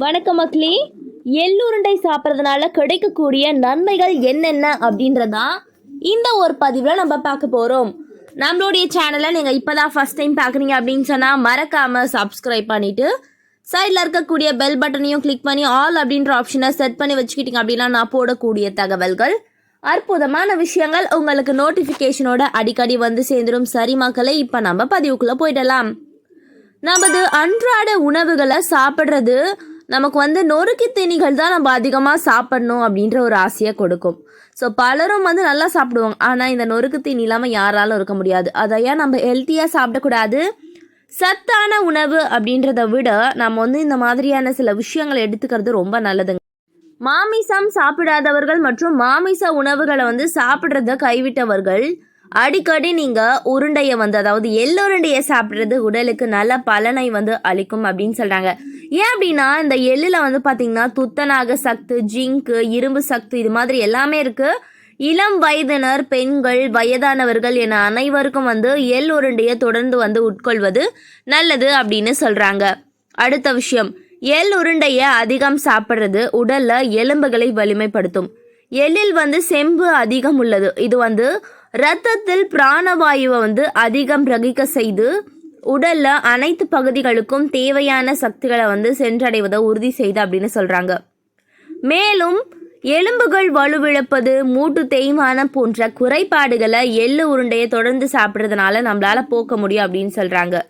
வணக்கம் மக்களே. எள்ளுருண்டை சாப்பிட்றதுனால கிடைக்கக்கூடிய நன்மைகள் என்னென்ன அப்படின்றதா இந்த ஒரு பதிவில் நம்ம பார்க்க போகிறோம் நம்மளுடைய சேனலை நீங்கள் இப்போ தான் ஃபஸ்ட் டைம் பார்க்குறீங்க அப்படின்னு சொன்னால் மறக்காமல் சப்ஸ்கிரைப் பண்ணிவிட்டு சைடில் இருக்கக்கூடிய பெல் பட்டனையும் கிளிக் பண்ணி ஆல் அப்படின்ற ஆப்ஷனை செட் பண்ணி வச்சுக்கிட்டீங்க அப்படின்னா நான் போடக்கூடிய தகவல்கள் அற்புதமான விஷயங்கள் உங்களுக்கு நோட்டிஃபிகேஷனோட அடிக்கடி வந்து சேர்ந்துடும் சரி மக்களை இப்போ நம்ம பதிவுக்குள்ளே போயிடலாம். நமது அன்றாட உணவுகளை சாப்பிட்றது நமக்கு வந்து நொறுக்கு தீனிகள் தான் நம்ம அதிகமாக சாப்பிடணும் அப்படின்ற ஒரு ஆசையை கொடுக்கும். ஸோ பலரும் வந்து நல்லா சாப்பிடுவாங்க. ஆனால் இந்த நொறுக்கு தீனி இல்லாமல் யாராலும் இருக்க முடியாது. அதையா நம்ம ஹெல்த்தியாக சாப்பிடக்கூடாது? சத்தான உணவு அப்படின்றத விட நம்ம வந்து இந்த மாதிரியான சில விஷயங்களை எடுத்துக்கிறது ரொம்ப நல்லதுங்க. மாமிசம் சாப்பிடாதவர்கள் மற்றும் மாமிச உணவுகளை வந்து சாப்பிட்றத கைவிட்டவர்கள் அடிக்கடி நீங்கள் உருண்டையை வந்து அதாவது எள்ளுருண்டையை சாப்பிட்றது உடலுக்கு நல்ல பலனை வந்து அளிக்கும் அப்படின்னு சொல்கிறாங்க ஏன் அப்படின்னா இந்த எள்ளில் வந்து பார்த்தீங்கன்னா துத்தநாக சத்து ஜிங்கு இரும்பு சத்து இது மாதிரி எல்லாமே இருக்குது இளம் வயதினர் பெண்கள் வயதானவர்கள் என அனைவருக்கும் வந்து எள் உருண்டையை தொடர்ந்து வந்து உட்கொள்வது நல்லது அப்படின்னு சொல்கிறாங்க அடுத்த விஷயம் எள் உருண்டையை அதிகம் சாப்பிட்றது உடலில் எலும்புகளை வலிமைப்படுத்தும். எள்ளில் வந்து செம்பு அதிகம் உள்ளது. இது வந்து இரத்தத்தில் பிராணவாயுவை வந்து அதிகம் பிரகிக்க செய்து உடல்ல அனைத்து பகுதிகளுக்கும் தேவையான சக்திகளை வந்து சென்றடைவதை உறுதி செய்து அப்படின்னு சொல்றாங்க. மேலும் எலும்புகள் வலுவிழப்பது மூட்டு தேய்மானம் போன்ற குறைபாடுகளை எள்ளு உருண்டையை தொடர்ந்து சாப்பிட்றதுனால நம்மளால போக்க முடியும் அப்படின்னு சொல்றாங்க.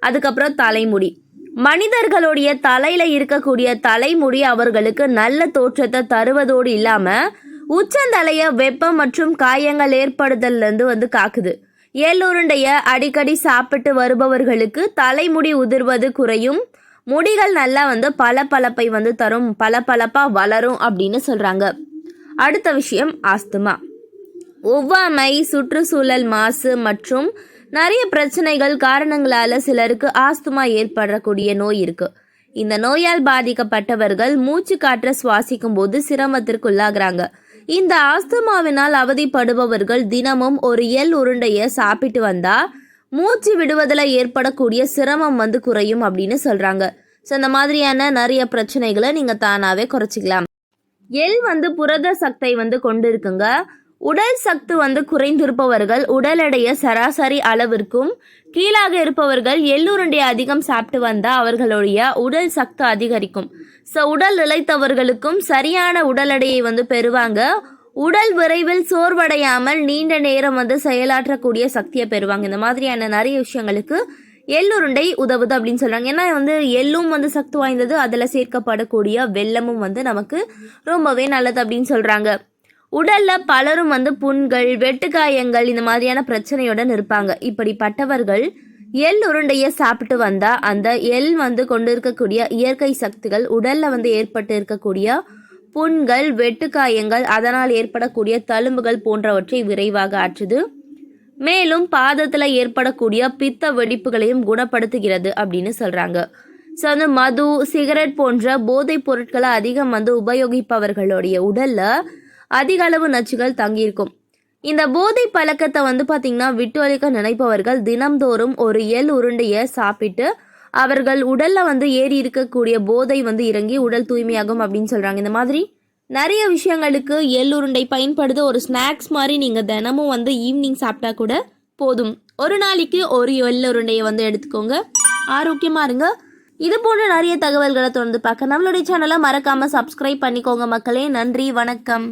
அதுக்கப்புறம் தலைமுடி. மனிதர்களுடைய தலையில இருக்கக்கூடிய தலைமுடி அவர்களுக்கு நல்ல தோற்றத்தை தருவதோடு இல்லாம உச்சந்தலைய வெப்பம் மற்றும் காயங்கள் ஏற்படுதல்லேருந்து வந்து காக்குது. எள்ளுருண்டைய அடிக்கடி சாப்பிட்டு வருபவர்களுக்கு தலைமுடி உதிர்வது குறையும். முடிகள் நல்லா வந்து பளபளப்பை வந்து தரும் பளபளப்பாக வளரும் அப்படின்னு சொல்கிறாங்க அடுத்த விஷயம் ஆஸ்துமா. ஒவ்வாமை சுற்றுச்சூழல் மாசு மற்றும் நிறைய பிரச்சனைகள் காரணங்களால் சிலருக்கு ஆஸ்துமா ஏற்படக்கூடிய நோய் இருக்குது இந்த நோயால் பாதிக்கப்பட்டவர்கள் மூச்சு காற்றை சுவாசிக்கும் போது சிரமத்திற்குள்ளாகிறாங்க. இந்த ஆஸ்துமாவினால் அவதிப்படுபவர்கள் தினமும் ஒரு எள் உருண்டையை சாப்பிட்டு வந்தா மூச்சு விடுவதில் ஏற்படக்கூடிய சிரமம் வந்து குறையும் அப்படின்னு சொல்றாங்க. ஸோ இந்த மாதிரியான நிறைய பிரச்சனைகளை நீங்க தானாவே குறைச்சிக்கலாம். எள் வந்து புரத சக்தை வந்து கொண்டு இருக்குங்க உடல் சக்தி வந்து குறைந்திருப்பவர்கள் உடல் எடையை சராசரி அளவிற்கும் கீழாக இருப்பவர்கள் எள்ளுருண்டை அதிகம் சாப்பிட்டு வந்தால் அவர்களுடைய உடல் சக்தி அதிகரிக்கும். ஸோ உடல் இழைத்தவர்களுக்கும் சரியான உடல் எடையை வந்து பெறுவாங்க. உடல் விரைவில் சோர்வடையாமல் நீண்ட நேரம் வந்து செயலாற்றக்கூடிய சக்தியை பெறுவாங்க. இந்த மாதிரியான நிறைய விஷயங்களுக்கு எள்ளுருண்டை உதவுது அப்படின்னு சொல்கிறாங்க ஏன்னா வந்து எள்ளும் வந்து சக்தி வாய்ந்தது அதில் சேர்க்கப்படக்கூடிய வெள்ளமும் வந்து நமக்கு ரொம்பவே நல்லது அப்படின்னு சொல்கிறாங்க உடலில் பலரும் வந்து புண்கள் வெட்டுக்காயங்கள் இந்த மாதிரியான பிரச்சனையுடன் இருப்பாங்க. இப்படிப்பட்டவர்கள் எள் உருண்டையை சாப்பிட்டு வந்தால் அந்த எள் வந்து கொண்டு இருக்கக்கூடிய இயற்கை சக்திகள் உடலில் வந்து ஏற்பட்டு இருக்கக்கூடிய புண்கள் வெட்டுக்காயங்கள் அதனால் ஏற்படக்கூடிய தழும்புகள் போன்றவற்றை விரைவாக ஆற்றுது. மேலும் பாதத்தில் ஏற்படக்கூடிய பித்த வெடிப்புகளையும் குணப்படுத்துகிறது அப்படின்னு சொல்கிறாங்க ஸோ வந்து மது சிகரெட் போன்ற போதைப் பொருட்களை அதிகம் வந்து உபயோகிப்பவர்களுடைய உடலில் அதிக அளவு நச்சுகள் தங்கியிருக்கும். இந்த போதை பழக்கத்தை வந்து பார்த்திங்கன்னா விட்டு அளிக்க நினைப்பவர்கள் தினம்தோறும் ஒரு எள் உருண்டையை சாப்பிட்டு அவர்கள் உடலில் வந்து ஏறி இருக்கக்கூடிய போதை வந்து இறங்கி உடல் தூய்மையாகும் அப்படின்னு சொல்கிறாங்க இந்த மாதிரி நிறைய விஷயங்களுக்கு எள் உருண்டை பயன்படுது. ஒரு ஸ்நாக்ஸ் மாதிரி நீங்கள் தினமும் வந்து ஈவினிங் சாப்பிட்டா கூட போதும். ஒரு நாளைக்கு ஒரு எள் உருண்டையை வந்து எடுத்துக்கோங்க. ஆரோக்கியமாக இருங்க. இது போன்ற நிறைய தகவல்களை தொடர்ந்து பார்க்க நம்மளுடைய சேனலை மறக்காமல் சப்ஸ்கிரைப் பண்ணிக்கோங்க மக்களே. நன்றி வணக்கம்.